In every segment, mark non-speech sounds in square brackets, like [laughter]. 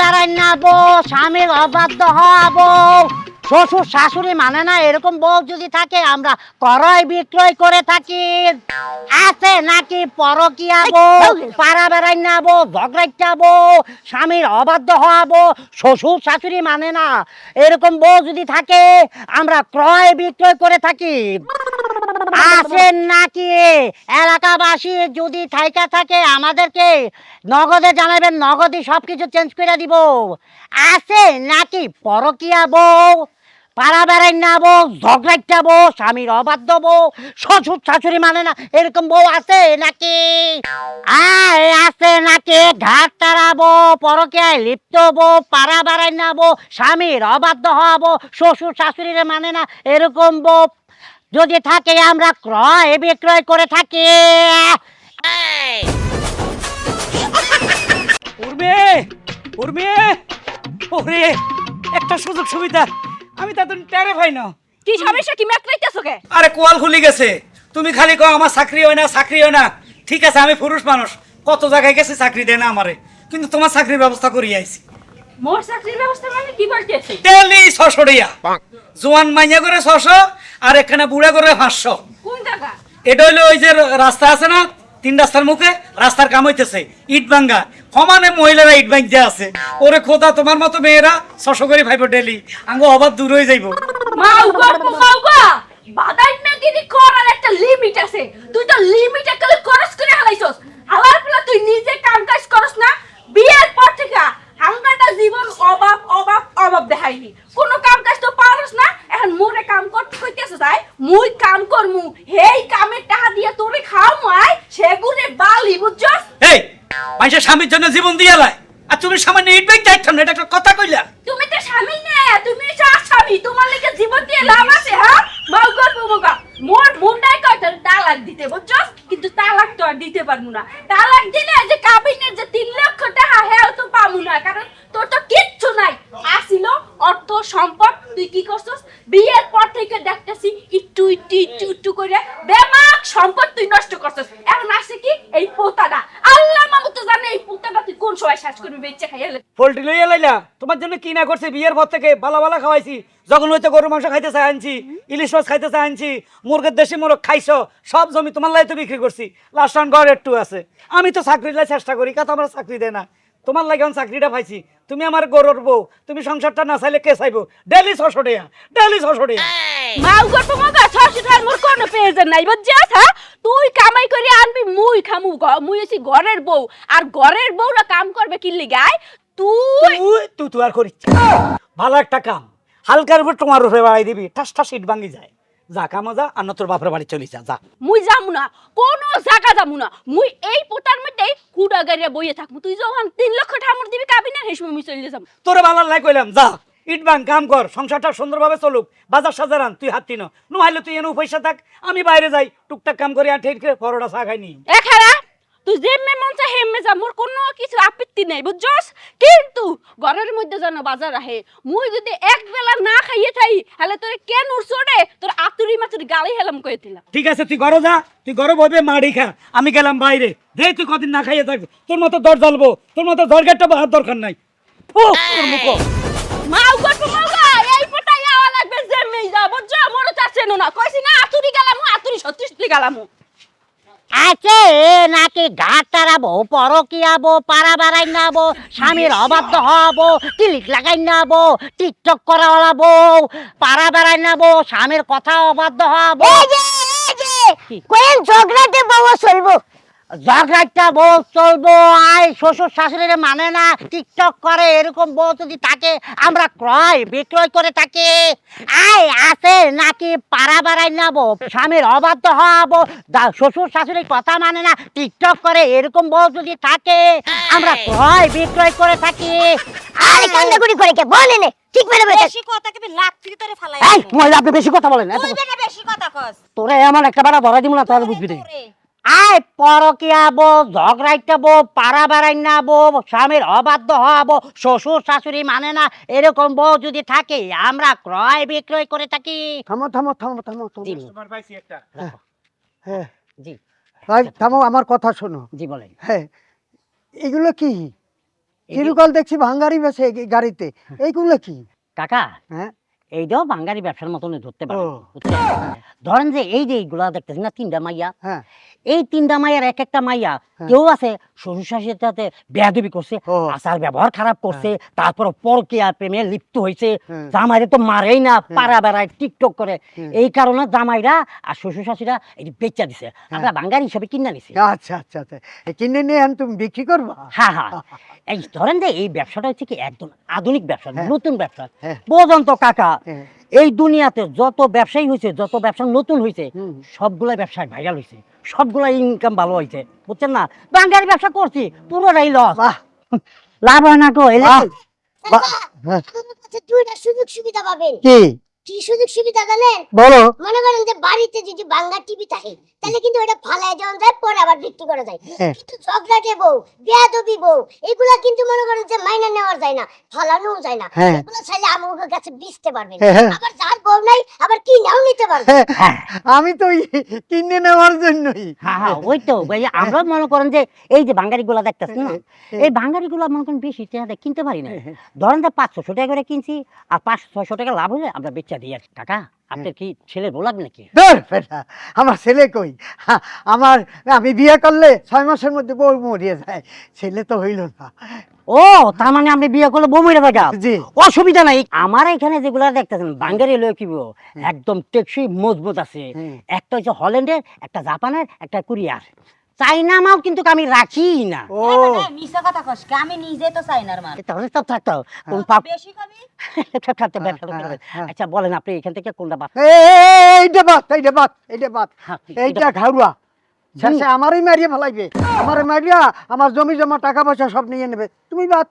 বেড়াই নাবো স্বামীর অবাধ্য হব শ্বশুর শাশুড়ি মানে না এরকম বউ যদি থাকে, আমরা ক্রয় বিক্রয় করে থাকি। আছে নাকি পরকিয়া বউ? পাড়া বেড়াই নাবো ঝগড়াইটাবো স্বামীর অবাধ্য হব শ্বশুর শাশুড়ি মানে না। এরকম বউ যদি থাকে, আমরা ক্রয় বিক্রয় করে থাকি। আছেন নাকি? এলাকাবাসী যদি থাইকা থাকে, আমাদেরকে নগদে জানাবেন, নগদই সবকিছু চেঞ্জ করে দিব। আছে নাকি পরকিয়া বউ? পাড়া বেড়াই না বউ, ঝগড়াইটা বউ, স্বামীর অবাধ্য বউ, শ্বশুর শাশুড়ি মানে না, এরকম বউ আছে নাকি? আয়, আছে নাকি? ঘাট তাড়াবো পরকিয়ায় লিপ্ত বউ, পাড়া বেড়াই না বউ, স্বামীর অবাধ্য হব শ্বশুর শাশুড়িরে মানে না, এরকম বউ যদি থাকে আমরা ক্রয় বিক্রয় করে থাকি। উর্মে! উর্মে! ওরে একটা সুযোগ সুবিধা। আমি তাদের টেরে পাই না। কি সমস্যা? কি ম্যাকড়াইতেছো কে? আরে কোয়াল খুলি গেছে। তুমি খালি কও আমার চাকরি হয় না চাকরি হয় না। ঠিক আছে আমি পুরুষ মানুষ। কত জায়গায় গেছে চাকরি দেয় না আমারে। কিন্তু তোমার চাকরির ব্যবস্থা করি আইছি। মোর চাকরির ব্যবস্থা মানে কি বলতেছে? ডেলি ছশো টিয়া জোয়ান মাইয়া করে ছশো আর এখানে বুড়া করে পাঁচশো। এটা হইল ওই যে রাস্তা আছে না তিন রাস্তার মুখে রাস্তার কাম হইতেছে ইট ভাঙ্গা। সমানে মহিলারা ইট ভাঙতে আছে। ওরে খোদা তোমার মতো মেয়েরা ছশো করে ভাইব ডেলি। আঙ্গ অবাধ দূর হয়ে যাইব। মাউ গর মাউ গা বাদাই না করার একটা লিমিট আছে। তুই তো লিমিট একটা করস করে হালাইছস। হালার পেলা তুই নিজে কাম কাজ করস না বিয়ের পর থেকে হাঙ্গাটা জীবন অভাব অভাব অভাব দেখাইনি কোনো কাম কাজ তো পারস না এখন মোরে কাম তাই? মুই কাম করমু। হেই কামের টাকা দিয়ে তোরে খাও মাই সেগুনে বালি বুঝছস এই মানুষের স্বামীর জন্য জীবন দিয়ে লাই আর তুমি সামান্য ইট ভাঙতে চাইতাম না এটা একটা কথা কইলা। তুমি তো স্বামী না তুমি তো স্বামী। তোমার লেগে জীবন দিয়ে লাভ আছে হ্যাঁ? মাউ করব বোকা মোর মুন্ডাই কয় তোর তালাক দিতে বুঝছ? কিন্তু তালাক তো আর দিতে পারব না। তালাক দিলে যে কাবিনের যে তিন লক্ষ টাকা হ্যাঁ তো পাবো না। কারণ তোর তো কিচ্ছু নাই। আসিল অর্থ সম্পদ তুই কি করছস? বিয়ের করে বেমাক সম্পদ তুই নষ্ট করছস। এখন কি? এই পোতাটা। আল্লাহ মামু তো জানে এই পোতাটা তুই কোন সময় করবি পোল্ট্রি লইয়া লাইলা, তোমার জন্য কি না করছে? বিয়ের পর থেকে বালা বালা খাওয়াইছি। যখন হইতে গরু মাংস খাইতে চাই আনছি। ইলিশ মাছ খাইতে চাই আনছি। মুরগের দেশি মোরগ খাইছো, সব জমি তোমার লাই তো বিক্রি করছি। লাস্ট রান একটু আছে। আমি তো চাকরি লাই চেষ্টা করি কাতো আমার চাকরি দেয় না। তোমার লাগে এখন চাকরিটা পাইছি। তুমি আমার গরুর বউ তুমি সংসারটা না চাইলে কে চাইব? ডেলি ছশো টাকা ডেলি ছশো টাকা। মাউ গো তোমাকে ছশো টাকার মোর কোনো প্রয়োজন নাই। বুঝছিস হ্যাঁ? তুই কামাই করে আনবি মুই খামু মুই ঘরের বউ। আর ঘরের বউরা কাম করবে কি লিগায় তুই তুই তুই তুই আর করিস ভালো একটা কাম। হালকার উপর তোমার উপরে বাড়াই দিবি। ঠাস ঠাস ইট ভাঙি যায়। যা কামো যা আর না তোর বাপের বাড়ি যা যা। মুই যামু না কোনো জায়গা যামু না। মুই এই পোতার মধ্যে কুড়া গাড়িয়া বইয়ে তুই যখন তিন লক্ষ ঠামুর দিবি কাবি না সময় মুই চলে যাম। তোর বালার লাই কইলাম যা। ইট কাম কর সংসারটা সুন্দরভাবে চলুক। বাজার সাজার আন তুই হাত তিন নোহাইলে তুই এনে পয়সা থাক। আমি বাইরে যাই টুকটাক কাম করে আর ঠেট করে পরোটা চা খাইনি এ খারা তুই যেমে মন চা হেমে যা মোর কোনো কিছু আপত্তি নেই বুঝছস? কিন্তু ঘরের মধ্যে যেন বাজার আহে মুই যদি এক বেলা না খাইয়ে থাই তাহলে তোরে কেন উড়ছড়ে তোর আতুরি মাতুরি গালি হেলাম কয়ে দিলাম। ঠিক আছে তুই ঘরে যা তুই ঘরে বসবে মাড়ি খা। আমি গেলাম বাইরে। দে তুই কদিন না খাইয়ে থাকবি তোর মতো দর জ্বালবো তোর মতো দরকারটা বাহার দরকার নাই। ফু, তোর মুখ। মাউ গা এই পটাই আওয়া লাগবে যেমে যা বুঝছ? মোর চাচ্ছে না। কইছি না আতুরি গেলাম আতুরি সত্যি সত্যি গেলাম। আছে নাকি ঘাট তারাবো পরকিয়াবো পাড়া বাড়াই নাবো স্বামীর অবাধ্য হব টিলিক লাগাই নাবো টিকটক করা হলাবো পাড়া বাড়াই নাবো স্বামীর কথা অবাধ্য হব। কোয়েল ঝগড়াতে বাবা চলবো। ঝগড়াটা বউ চলবো আয় শ্বশুর শাশুড়ির মানে না টিকটক করে এরকম বউ যদি থাকে আমরা ক্রয় বিক্রয় করে থাকি। আয় আছে নাকি পাড়া বেড়াই নাবো স্বামীর অবাধ্য হব শ্বশুর শাশুড়ির কথা মানে না টিকটক করে এরকম বউ যদি থাকে আমরা ক্রয় বিক্রয় করে থাকি। আরে কান্দাগুড়ি করে কে? বলে নে ঠিক মেরে বেটা বেশি কথা কেবি লাখ তোরে ফালাই এই মহিলা আপনি বেশি কথা বলেন তুই বেশি কথা কস। তোরে এমন একটা বেড়া ভরা দিব না তাহলে বুঝবি না। আয় পরকিয়াবো ঝগড়াইটাবো পাড়া বেড়াই নাবো স্বামীর অবাধ্য হব শ্বশুর শাশুড়ি মানে না এরকম বউ যদি থাকে আমরা ক্রয় বিক্রয় করে থাকি। থামো থামো থামো থামো থামো। জি। তোমার পাইছি একটা। হ্যাঁ। জি। ভাই থামো আমার কথা শোনো। জি বলেন। হ্যাঁ এগুলো কি? চিরকাল দেখছি ভাঙ্গারি বেছে গাড়িতে। এইগুলো কি? কাকা। হ্যাঁ। এইটাও বাঙালি ব্যবসার মতনই ধরতে পারে। ধরেন যে এই যে এইগুলা দেখতেছেন না তিনটা মাইয়া? হ্যাঁ। এই তিনটা মাইয়ার এক একটা মাইয়া হ্যাঁ। কেউ আছে শ্বশুর শাশুড়ির সাথে বেয়াদবি করছে আচার ব্যবহার খারাপ করছে তারপর পরকিয়া প্রেমে লিপ্ত হয়েছে হ্যাঁ। জামাইরে তো মারেই না পাড়া বেড়ায় টিকটক করে। এই কারণে জামাইরা আর শ্বশুর শাশুড়িরা এই বেচা দিছে। আমরা বাঙালি হিসাবে কিনা নিছি। আচ্ছা আচ্ছা আচ্ছা। কিনে নিয়ে তুমি বিক্রি করবা? হ্যাঁ হ্যাঁ। এই ধরেন যে এই ব্যবসাটা হচ্ছে কি একদম আধুনিক ব্যবসা হ্যাঁ। নতুন ব্যবসা। হ্যাঁ। তো কাকা হ্যাঁ। এই দুনিয়াতে যত ব্যবসায়ী হয়েছে যত ব্যবসা নতুন হয়েছে সবগুলা সবগুলাই ব্যবসায় ভাইরাল হয়েছে সবগুলা ইনকাম ভালো হয়েছে বুঝছেন না? বাঙালি ব্যবসা করছি পুরোটাই লস লাভ হয় না তো দুইটা সুযোগ সুবিধা পাবেন। কি? কি সুযোগ সুবিধা জানেন বলো। মনে করেন যে বাড়িতে যদি বাংলা টিভি থাকে তাহলে কিন্তু ওটা ফালায় দেওয়া যায় পরে আবার বিক্রি করা যায়। হ্যাঁ। কিন্তু ঝগড়াটে বউ বেয়াদবি বউ এগুলা কিন্তু মনে করেন যে মাইনা নেওয়া যায় না ফালানোও যায় না। হ্যাঁ। এগুলো চাইলে আমার কাছে বেচতে পারবেন। হ্যাঁ। আবার যার বউ নাই আবার কিনাও নিতে পারবেন আমি তো কিনে নেওয়ার জন্যই। হ্যাঁ হ্যাঁ ওই তো ভাই আমরা মনে করেন যে এই যে বাঙালি গুলা দেখতেছেন না? এই বাঙালি গুলা মনে করেন বেশি কিনতে পারি না ধরেন যে পাঁচশো টাকা করে কিনছি আর পাঁচশো ছয়শো টাকা লাভ হলে আমরা বেচা আর কি। কাকা আপনার কি ছেলে বউ নাকি? ধর বেটা, আমার ছেলে কই? আমার আমি বিয়ে করলে ছয় মাসের মধ্যে বউ মরিয়ে যায়। ছেলে তো হইল না। ও তার মানে আপনি বিয়ে করলে বউ মেরে থাকা জি। অসুবিধা নাই। আমার এখানে যেগুলো দেখতেছেন বাঙ্গারি লোক কি বলব, একদম টেকসই মজবুত আছে। একটা হচ্ছে হল্যান্ডের একটা জাপানের একটা কোরিয়ার। চাইনা মাও কিন্তু আমি রাখি না। ও। মিশা কথা কস কে? আমি নিজে তো চাইনার মাল। তাহলে তো। থাকতো কোন পাপ বেশি কবি? [laughs] সব থাকতো হ্যাঁ, হ্যাঁ। হ্যাঁ। আচ্ছা বলেন আপনি এখান থেকে কোনটা বাদ এইটা বাদ এইটা বাদ এইটা বাত হ্যাঁ, এইটা ঘাড়ুয়া। শেষে আমারই মারিয়ে ফেলাইবে। আমার মারিয়া আমার জমি জমা টাকা পয়সা সব নিয়ে নেবে। তুমি বাদ।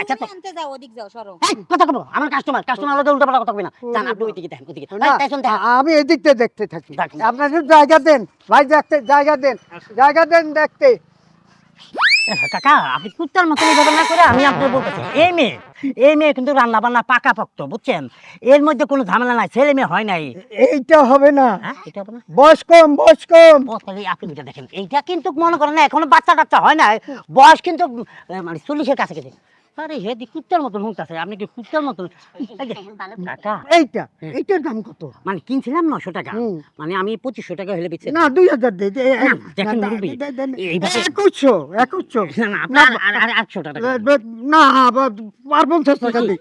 আচ্ছা তো আনতে যাও ওদিক যাও সরো। কথা বলো আমার কাস্টমার কাস্টমার হলে উল্টা কথা কবি না। জান আপনি ওইদিকে দেখেন ওইদিকে। আমি এদিকতে দেখতে থাকি। আপনি জায়গা দেন। ভাই দেখতে জায়গা দেন। জায়গা দেন দেখতে। কাকা আপনি কুত্তার মতো ঘটনা করে আমি আপনার বলতেছি এই মেয়ে এই মেয়ে কিন্তু রান্না বান্না পাকা পক্ত বুঝছেন? এর মধ্যে কোনো ঝামেলা নাই ছেলে মেয়ে হয় নাই। এইটা হবে না। হ্যাঁ এটা হবে না? বয়স কম বয়স কম। আপনি এটা দেখেন। এইটা কিন্তু মনে করেন না এখনও বাচ্চা টাচ্চা হয় না বয়স কিন্তু মানে চল্লিশের কাছে গেছে আরে হে দি কুত্তার মতন আপনি কি কুত্তার মতন? কাকা এইটা এইটার দাম কত? মানে কিনছিলাম নশো টাকা। মানে আমি পঁচিশশো টাকা হলে বেচে না দুই হাজার দে দেখেন একুশশো একুশশো। না না আর- আর আটশো টাকা না আর পঞ্চাশ টাকা দিই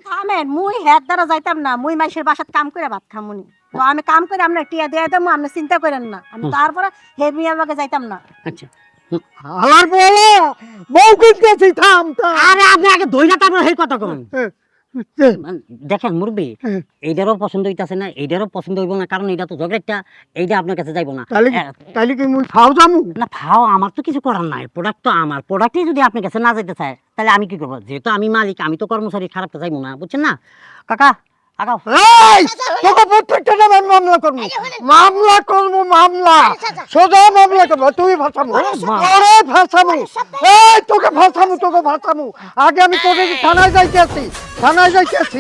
মুই হের দ্বারা যাইতাম না মুই মাইসের বাসাত কাম করে ভাত খামুনি তো আমি কাম করে আপনার টিয়া দিয়ে দেবো আপনি চিন্তা করেন না। আমি তারপরে হে মিয়ার লগে যাইতাম না। আচ্ছা। হালার বলে বউ কিনতেছি থাম থাম। আরে আপনি আগে দইটা তারপর সেই কথা কন। হ্যাঁ, দেখেন মুরবি হ্যাঁ। এইটারও পছন্দ হইতাছে না এইটারও পছন্দ হইব না কারণ এটা তো ঝগড়াটা এইটা আপনার কাছে যাইব না। তাহলে তাহলে কি মুই খাও যামু? না ভাও আমার তো কিছু করার নাই প্রোডাক্ট তো আমার প্রোডাক্টই যদি আপনার কাছে না যেতে চায় তাহলে আমি কি করব? যেহেতু আমি মালিক আমি তো কর্মচারী খারাপ তো যাইবো না বুঝছেন না? কাকা এই তোকে প্রত্যেকটা নামে মামলা করব। মামলা করব মামলা। সোজা মামলা করব তুই ভাসামু আরে ভাসামু এই তোকে ভাসামু তোকে ভাসামু আগে আমি তোকে থানায় যাইতে আছি থানায় যাইতে আছি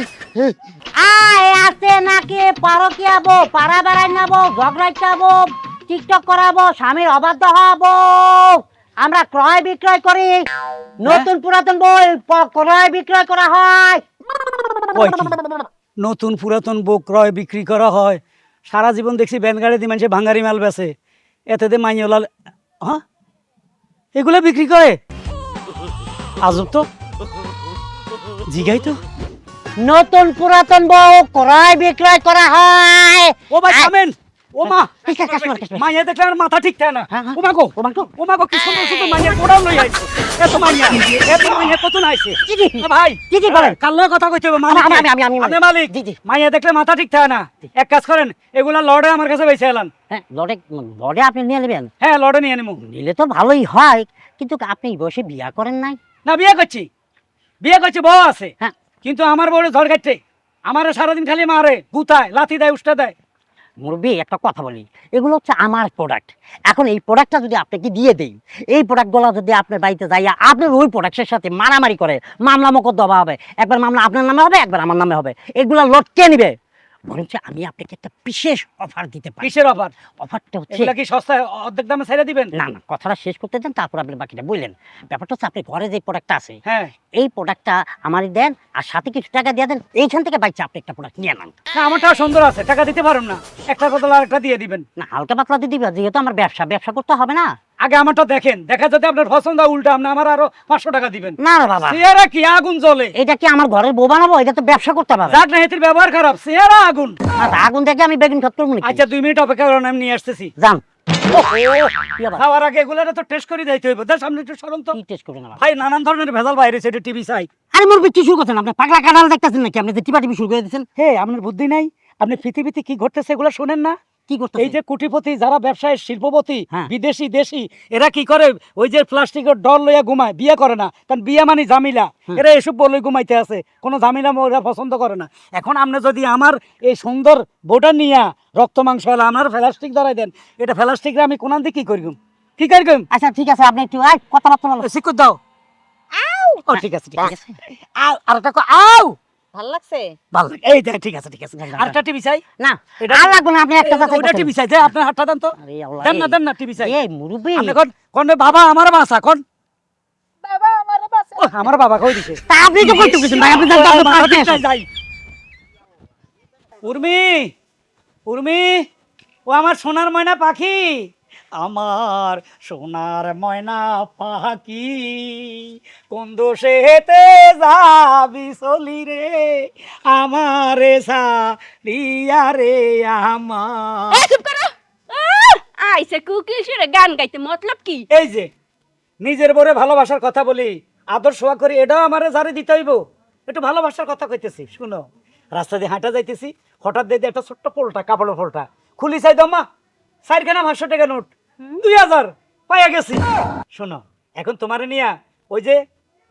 আয় আছে নাকি? পাড়া বেড়াই নাবো ঝগড়াইতে আবো টিকটক করাবো স্বামীর অবাধ্য হব। আমরা ক্রয় বিক্রয় করি। নতুন পুরাতন বই ক্রয় বিক্রয় করা হয়? নতুন পুরাতন বউ ক্রয় বিক্রি করা হয়। সারা জীবন দেখছি ব্যানগাড়ি দিয়ে মানুষে ভাঙ্গারি মাল বেছে এতে দিয়ে মাইনওয়ালা হ্যাঁ? এগুলো বিক্রি করে? আজব তো। জিগাই তো। নতুন পুরাতন বউ ক্রয় বিক্রয় করা হয়। ও ভাই থামেন। ও মা কাস্টমার, কাস্টমার, কাস্টমার। মাইয়া দেখলে আর মাথা ঠিক থাকে না হ্যাঁ, হ্যাঁ। ও মা গো ও মা গো। ও মা গো কি সুন্দর সুন্দর মাইয়া পোড়াও লই আইছে এত মাইয়া এত মাইয়া কত নাইছে জি, জি। ভাই জি, জি, বলেন। কাল লগে কথা কইতে হবে মালিক আমি- আমি- আমি- আমি মালিক। মালিক জি, জি। মাইয়া দেখলে মাথা ঠিক থাকে না এক কাজ করেন এগুলা লড়ে আমার কাছে বেঁচে এলান হ্যাঁ লড়ে লড়ে আপনি নিয়ে নেবেন হ্যাঁ লড়ে নিয়ে নেব নিলে তো ভালোই হয় কিন্তু আপনি বয়সে বিয়া করেন নাই না বিয়ে করছি বিয়ে করছি বউ আছে হ্যাঁ। কিন্তু আমার বউরে ঝড় কাটছে আমার সারাদিন খালি মারে গুতায় লাথি দেয় উষ্টা দেয় মুরব্বী, একটা কথা বলি। এগুলো হচ্ছে আমার প্রোডাক্ট এখন এই প্রোডাক্টটা যদি আপনাকে দিয়ে দেই, এই প্রোডাক্টগুলো যদি আপনার বাড়িতে যাইয়া আপনার ওই প্রোডাক্টের সাথে মারামারি করে, মামলা মকদ্দমা হবে, একবার মামলা আপনার নামে হবে, একবার আমার নামে হবে, এগুলা লটকে নিবে। বরঞ্চ আমি আপনাকে একটা বিশেষ অফার দিতে পারি। কিসের অফার অফারটা হচ্ছে এগুলা কি সস্তায় অর্ধেক দামে ছেড়ে দিবেন? না না কথাটা শেষ করতে দেন তারপর আপনি বাকিটা বললেন। ব্যাপারটা হচ্ছে আপনি ঘরে যে প্রোডাক্টটা আছে হ্যাঁ। এই প্রোডাক্টটা আমারই দেন আর সাথে কিছু টাকা দিয়ে দেন এইখান থেকে বাইচে আপনি একটা প্রোডাক্ট নিয়ে নেন। না আমারটাও সুন্দর আছে টাকা দিতে পারুন না। একটা বদল আর একটা দিয়ে দিবেন। না হালকা পাতলা দিয়ে দিবে যেহেতু আমার ব্যবসা ব্যবসা করতে হবে না। আগে আমারটা দেখেন। দেখা যদি আপনার পছন্দ উল্টা আপনি আমার আরও পাঁচশো টাকা দিবেন। না না বাবা। চেহারা কি আগুন জ্বলে? এটা কি আমার ঘরের বউ বানাবো? এটা তো ব্যবসা করতে হবে যাক না হেতির ব্যবহার খারাপ চেহারা আগুন। আগুন দেখে আমি বেগুন খত করব আচ্ছা দুই মিনিট অপেক্ষা করেন আমি নিয়ে আসতেছি। যান। ও, কি আবার? খাওয়ার আগে এগুলো তো টেস্ট করে দিতে হইব। সামনে একটু সরম তো। টেস্ট করবেন আবার? ভাই নানান ধরনের ভেজাল বাইরে সেটা টিভি চাই আরে মোর কি শুরু করছেন আপনি? পাগলা কাটাল দেখতেছেন নাকি? আপনি যে টিপা টিপি শুরু করে দিচ্ছেন হে আপনার বুদ্ধি নাই? আপনি পৃথিবীতে কি ঘটতেছে এগুলো শোনেন না? কি করতে এই যে কোটিপতি যারা ব্যবসায় শিল্পপতি হ্যাঁ। বিদেশি দেশি এরা কি করে? ওই যে প্লাস্টিকের ডল লইয়া ঘুমায় বিয়ে করে না। কারণ বিয়ে মানে ঝামেলা এরা এসব বলে ঘুমাইতে আছে। কোনো ঝামেলা ওরা পছন্দ করে না। এখন আপনি যদি আমার এই সুন্দর বউটা নিয়া রক্ত মাংস হলে আমার প্লাস্টিক ধরাই দেন এটা প্লাস্টিকরা আমি কোনান দিয়ে কি করিম? কি করিম? আচ্ছা ঠিক আছে আপনি একটু কথাবার্তা শিক্ষক দাও। ও ঠিক আছে ঠিক আছে। আর একটা কো- আও ভালো লাগছে? ভালো লাগে। এই দেখ ঠিক আছে ঠিক আছে আর টিভি চাই। না আর লাগবে না আপনি একটা কথা ওটা টিভি চাই দে আপনার হাতটা দেন তো। আরে আল্লাহ দেন না দেন না টিভি চাই। এই মুরব্বি। আপনি কোন কোন বাবা আমার বাসা কোন? বাবা আমার বাসা। ও, আমার বাবা কই দিছে? তা আপনি তো কইতে গেছেন ভাই আপনি জানতে আপনি পারতে যাই, যাই। উর্মি উর্মি ও আমার সোনার ময়না পাখি। আমার সোনার ময়না পাখি কোন দোষে হেতে যাবি চলি রে? আমারে সারিয়া রে আমার। আইসে কুকি সুরে গান গাইতে মতলব কি? এই যে নিজের বরে ভালোবাসার কথা বলি আদর সোয়া করি এটাও আমারে জারি দিতে হইব। একটু ভালোবাসার কথা কইতেছি শুনো। রাস্তা দিয়ে হাঁটা যাইতেছি হঠাৎ দিয়ে একটা ছোট্ট পোলটা কাপড়ের পোলটা। খুলি চাই দম্মা চারখানা পাঁচশো টাকা নোট। দুই হাজার। পাইয়া গেছি। শোনো, এখন তোমারে নিয়া ওই যে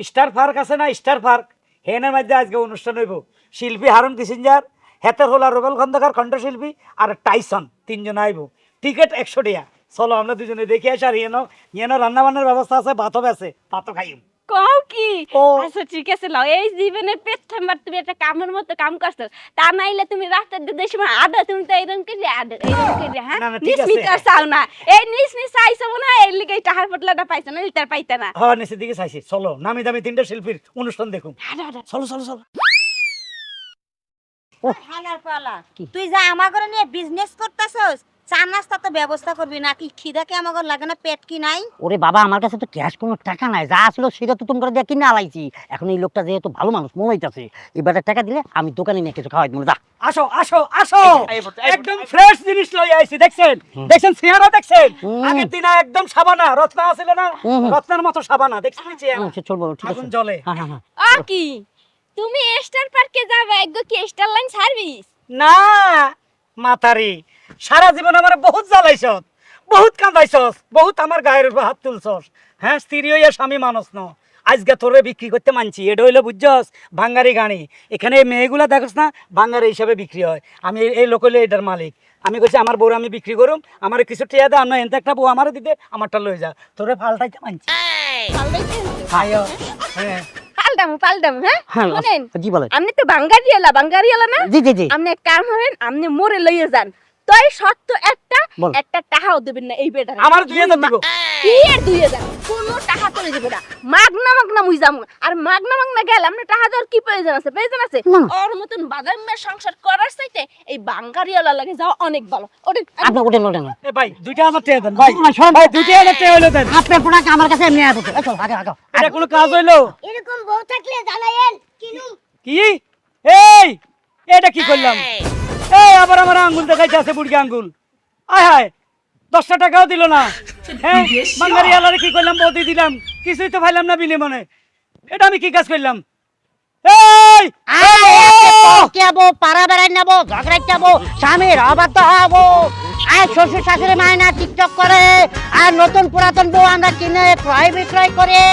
স্টার পার্ক আছে না, স্টার পার্ক, হেনের মধ্যে আজকে অনুষ্ঠান হইব। শিল্পী হারুন কিসিঞ্জার, হেতের হলা রুবেল খন্দকার কণ্ঠশিল্পী আর টাইসন, তিনজন আইব। টিকিট একশো টাকা। চলো, আমরা দুজনে দেখে আসি আর ইয়েনো ইয়েনো রান্না বান্নার ব্যবস্থা আছে ভাতও আছে ভাতও খাইম। কও কি? আচ্ছা ঠিক আছে লাও। এই জীবনের প্রথমবার তুমি একটা কামের মতো কাম করছ। তা নাইলে তুমি রাস্তা দিয়ে সময় আদা তুমি তো এরকম করে আদা এরকম করে হ্যাঁ? নিস নিস। আর চাও না। এই নিস নিস চাইছো না এই লিগে টাহার পটলাটা পাইছো না লিটার পাইতা না। হ্যাঁ নিচের দিকে চাইছি। চলো নামি দামি তিনটা শিল্পীর অনুষ্ঠান দেখুন। আডা আডা চলো চলো চলো। হালার পালা। তুই যা আমার ঘরে নিয়ে বিজনেস করতেছস চা নাস্তা তো ব্যবস্থা করবি না। কি খিদা কি আমার লাগে না? পেট কি নাই? ওরে বাবা আমার কাছে তো ক্যাশ কোনো টাকা নাই। যা আসলো সেটা তো তুমি দিয়ে কিনে আলাইছি। এখন এই লোকটা যেহেতু ভালো মানুষ এবারে টাকা দিলে আমি দোকানে নিয়ে কিছু খাওয়াই দেবো। যা। আসো আসো আসো। একদম ফ্রেশ জিনিস লই আইছি দেখছেন? দেখছেন চেহারা দেখছেন? আগের দিন একদম সাবানা রত্না আছিল না। রত্নার মতো সাবানা দেখছেন? চেহারা চলবো ঠিক আছে। আগুন জ্বলে। হ্যাঁ হ্যাঁ হ্যাঁ। কি? তুমি স্টার পার্কে যাবে একগো কি স্টার লাইন সার্ভিস না মাতারি সারা জীবন আমার বহুত জ্বালাইছ বহুত কান্দাইছস বহুত আমার গায়ের উপর হাত তুলছস। হ্যাঁ স্ত্রী হইয়া স্বামী মানুষ ন। আজকে তোরে বিক্রি করতে মানছি এটা হইল বুঝছস ভাঙ্গারি গাড়ি। এখানে এই মেয়েগুলা দেখোস না ভাঙ্গারি হিসাবে বিক্রি হয়। আমি এই- লোক হইলে এটার মালিক। আমি কইছি আমার বউ আমি বিক্রি করুম আমার কিছু টিয়া দে আমরা এনতে একটা বউ আমার দিতে আমারটা লয়ে যা। তোরে ফালটাইতে মানছি। আয়ো, হ্যাঁ। পাল্টামু পাল্টামু হ্যাঁ? শুনেন জি বলেন আপনি তো বাঙ্গারিয়ালা বাঙ্গারিয়ালা না? জি জি জি। আপনি কাম করেন আপনি মোরে লইয়ে যান। তাই সত্য একটা একটা টাকাও দেবেন না এই বেটারে। আমার দুই হাজার দিব। কি এর দুই হাজার? কোনো টাকা দেবে না। মাগনা মাগনা মুই যাব। আর মাগনা মাগনা টাকা দেওয়ার কি প্রয়োজন আছে? প্রয়োজন আছে? ওর মতন বাদাম সংসার করার চাইতে এই বাঙ্গারিয়ালা লাগে যাওয়া অনেক ভালো। ওটা আপনি ওঠেন ওঠেন এ ভাই দুইটা টাকা দেন। ভাই শোন। ভাই দুইটা টাকা হইল দেন। আপনার আমার কাছে এমনি আসবে চল আগে আগে। এটা কোনো কাজ হইল? এরকম বউ থাকলে জানাইয়েন কিনুম কি? এই এটা কি করলাম? এই। আবার আমার আঙ্গুল দেখাইতে আছে বুড়কি আঙ্গুল। আয় হায় দশটা টাকাও দিল না। [laughs] হ্যাঁ বাঙালি আলারে কি করলাম বৌদি দিলাম। কিছুই তো ভাইলাম না বিনে মনে এটা আমি কি কাজ করলাম? এই যাব পাড়া বেড়াই নেব ঝগড়াই যাব স্বামীর অবাধ্য হব। আর শ্বশুর শাশুড়ি মায়না টিকটক করে আর নতুন পুরাতন বউ আমরা কিনে ক্রয় বিক্রয় করে।